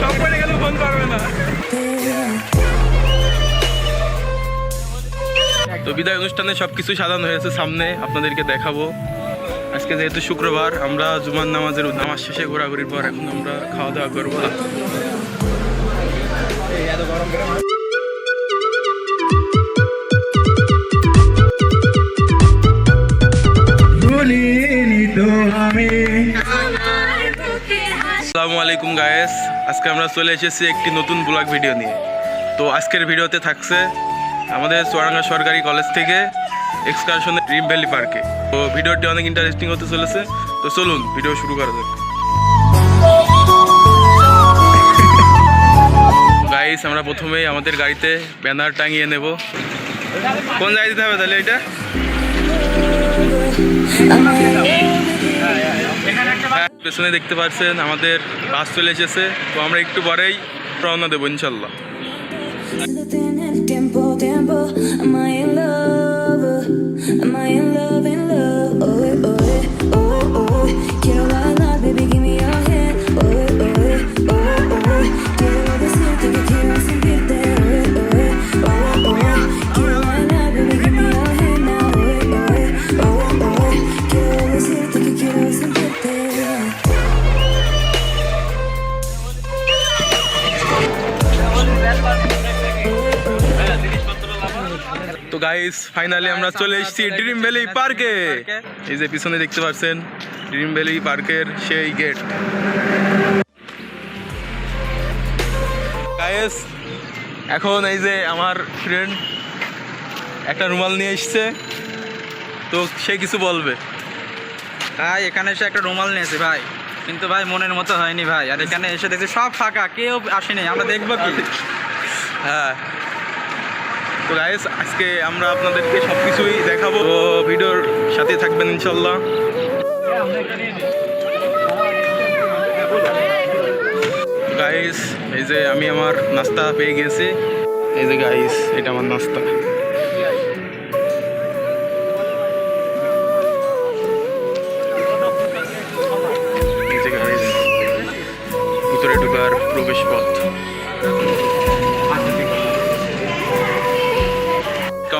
সব তো বিদায় অনুষ্ঠানে সবকিছু সাজানো হয়েছে সামনে, আপনাদেরকে দেখাবো। আজকে যেহেতু শুক্রবার, আমরা জুমার নামাজের নামাজ শেষে ঘোরাঘুরির পর এখন আমরা খাওয়া দাওয়া করব। আসসালামু আলাইকুম গায়েস আজকে আমরা চলে এসেছি একটি নতুন ব্লগ ভিডিও নিয়ে। তো আজকের ভিডিওতে থাকছে আমাদের চুয়াডাঙ্গা সরকারি কলেজ থেকে এক্সকারশনের ড্রিম ভ্যালি পার্কে তো ভিডিওটি অনেক ইন্টারেস্টিং হতে চলেছে। তো চলুন ভিডিও শুরু করা যাক। গাইস আমরা প্রথমেই আমাদের গাড়িতে ব্যানার টাঙিয়ে নেব। কোন জায়গায় দিতে হবে তাহলে এটা? পেছনে দেখতে পাচ্ছেন আমাদের বাস চলে এসেছে। তো আমরা একটু পরেই রওনা দেবো ইনশাল্লাহ। My love, my love? Guys finally আমরা চলে এসেছি ড্রিম ভ্যালি পার্কে এই যে পিছনে দেখতে পাচ্ছেন ড্রিম ভ্যালি পার্কের সেই গেট গাইস এখন এই যে আমার ফ্রেন্ড একটা রুমাল নিয়ে এসছে। তো সে কিছু বলবে। ভাই এখানে এসে একটা রুমাল নিয়েছে ভাই। কিন্তু ভাই মনের মতো হয়নি ভাই। আর এখানে এসে দেখছি সব ফাঁকা কেউ আসেনি। আমরা দেখব কি? হ্যাঁ। তো গাইস আজকে আমরা আপনাদেরকে সব কিছুই দেখাবো। তো ভিডিওর সাথে থাকবেন ইনশাল্লাহ গাইস এই যে আমি আমার নাস্তা পেয়ে গেছি। এই যে গাইস এটা আমার নাস্তা। ভিতরে ঢোকার প্রবেশ পথ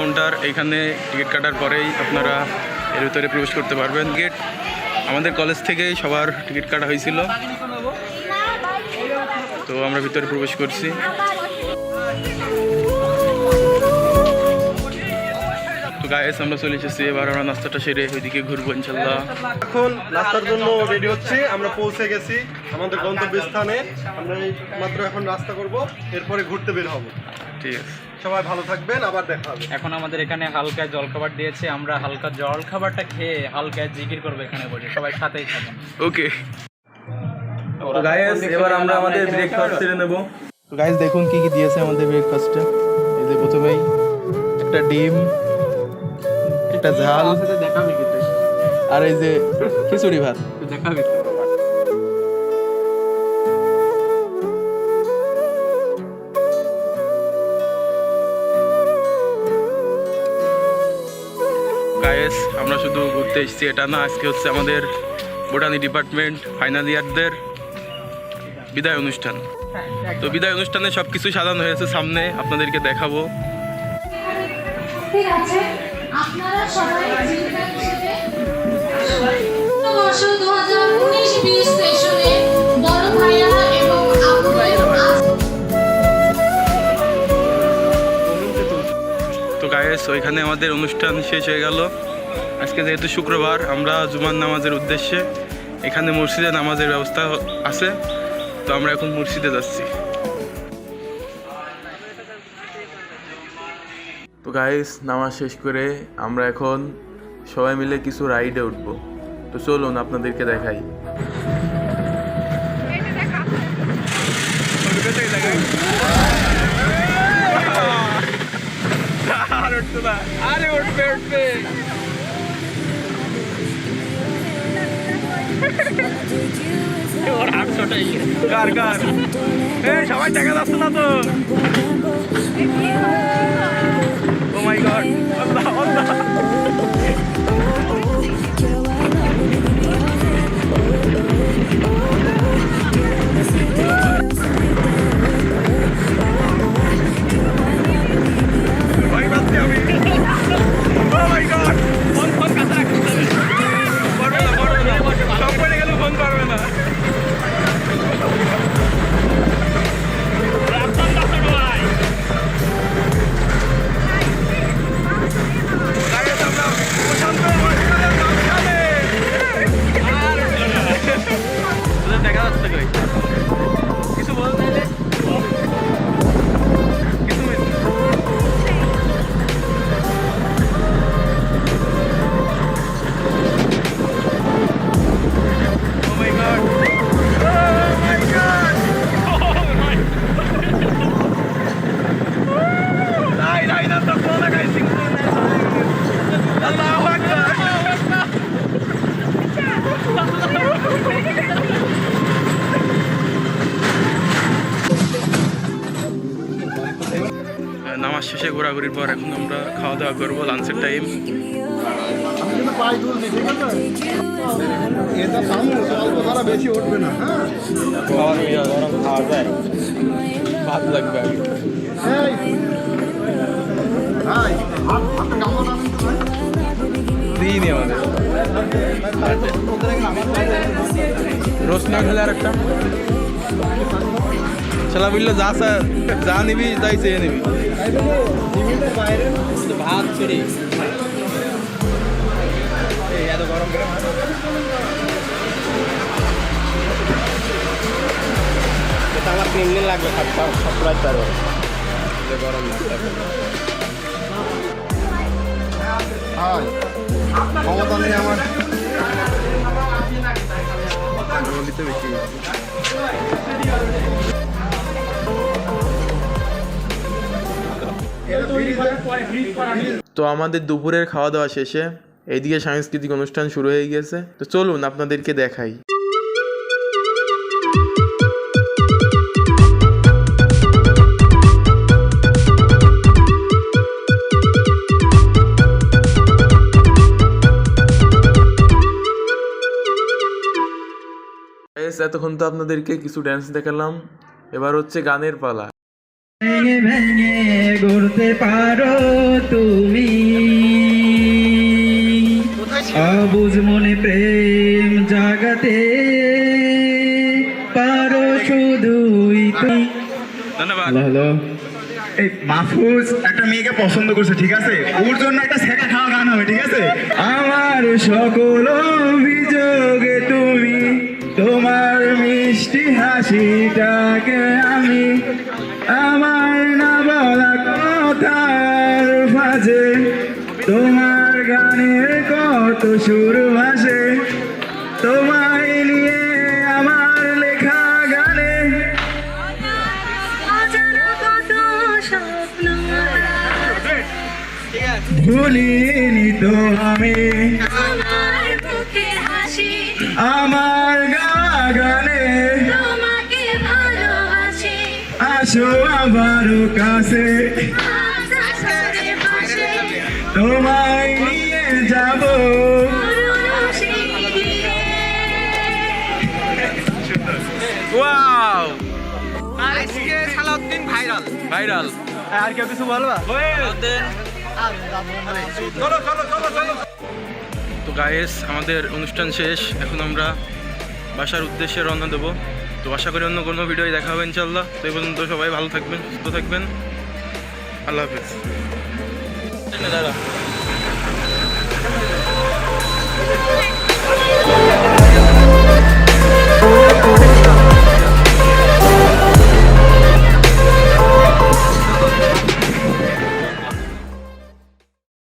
কাউন্টার, এখানে টিকিট কাটার পরেই আপনারা এর ভিতরে প্রবেশ করতে পারবেন। গেট আমাদের কলেজ থেকে সবার টিকিট কাটা হয়েছিল। তো আমরা ভিতরে প্রবেশ করছি। গায়েস আমরা চলে এসেছি এবার আমরা নাস্তাটা সেরে ওইদিকে ঘুরবো ইনশাল্লাহ। এখন নাস্তার জন্য রেডি হচ্ছি আমরা পৌঁছে গেছি আমাদের গন্তব্যস্থানে। আমরা মাত্র এখন রাস্তা করব এরপরে ঘুরতে বের হব। ঠিক আছে। সবাই ভালো থাকবেন আবার দেখা হবে। এখন আমাদের এখানে হালকা জলখাবার দিয়েছে আমরা হালকা জল খাবারটা খেয়ে হালকা জিকির করব এখানে বসে সবাই সাথেই থাকুন। ওকে তো গাইস এবার আমরা আমাদের ব্রেকফাস্ট সেরে নেব। গাইস দেখুন কি কি দিয়েছে আমাদের ব্রেকফাস্টে এই যে প্রথমেই একটা ডিম একটা ঝাল। আর এই যে খিচুড়ি ভাত। দেখাবি গায়েস আমরা শুধু ঘুরতে এসেছি। এটা না আজকে হচ্ছে আমাদের বোটানি ডিপার্টমেন্ট ফাইনাল ইয়ারদের বিদায় অনুষ্ঠান। তো বিদায় অনুষ্ঠানে সব কিছু সাজানো হয়েছে সামনে আপনাদেরকে দেখাবো। ঠিক আছে। তো গায়েস ওইখানে আমাদের অনুষ্ঠান শেষ হয়ে গেল। আজকে যেহেতু শুক্রবার, আমরা জুমার নামাজের উদ্দেশ্যে এখানে মসজিদে নামাজের ব্যবস্থা আছে। তো আমরা এখন মসজিদে যাচ্ছি। তো গাইস নামাজ শেষ করে আমরা এখন সবাই মিলে কিছু রাইডে উঠবো। তো চলুন আপনাদেরকে দেখাই। আরে উঠবে উঠবে কার? কার সবাই দেখা যাচ্ছে না তো। ও মাই গড ঘোরাঘুরির পর এখন আমরা খাওয়া দাওয়া করব লাঞ্চের টাইম ভাত লাগবে দিইনি আমাদের রোস্ট না খেলে আর একটা। শালা বলল যা স্যার যা নিবি তাই চেয়ে নিবি ভাত ছুরি এত গরম করে আমার তিন দিন লাগবে সপ্তাহ পারব গরম ক্ষমতা নেই আমার তো আমাদের দুপুরের খাওয়া দাওয়া শেষে, এইদিকে সাংস্কৃতিক অনুষ্ঠান শুরু হয়ে গেছে তো চলুন আপনাদেরকে দেখাই। এতক্ষণ তো আপনাদেরকে কিছু ড্যান্স দেখালাম। এবার হচ্ছে গানের পালা। ভেঙে ভেঙে গড়তে পারো তুমি। অবুজ মনে প্রেম জাগাতে পারো শুধুই তুমি। ধন্যবাদ। হ্যালো এই মাহফুজ একটা মেয়েকে পছন্দ করছে ঠিক আছে? ওর জন্য একটা সেকা খাওয়া গান হবে ঠিক আছে? আমার সকল অভিযোগে হাসিটাকে আমি আমার না বলা কথার ফাজে তোমার গানের কত সুর ভাসে তোমায় নিয়ে আমার লেখা গানে। ভুলিনি তো আমি আমার গানে। আসো আবারও কাছে। তোমায় নিয়ে যাব। পুরনো ওয়াও আজকে সালাউদ্দিন ভাইরাল। ভাইরাল আর কেউ কিছু বলবা? তো গায়েস আমাদের অনুষ্ঠান শেষ। এখন আমরা বাসার উদ্দেশ্যে রওনা দেবো। তো আশা করি অন্য কোনো ভিডিওয় দেখা হবে ইনশাল্লাহ তো এই পর্যন্ত সবাই ভালো থাকবেন, সুস্থ থাকবেন। আল্লাহ হাফিজ। দাদা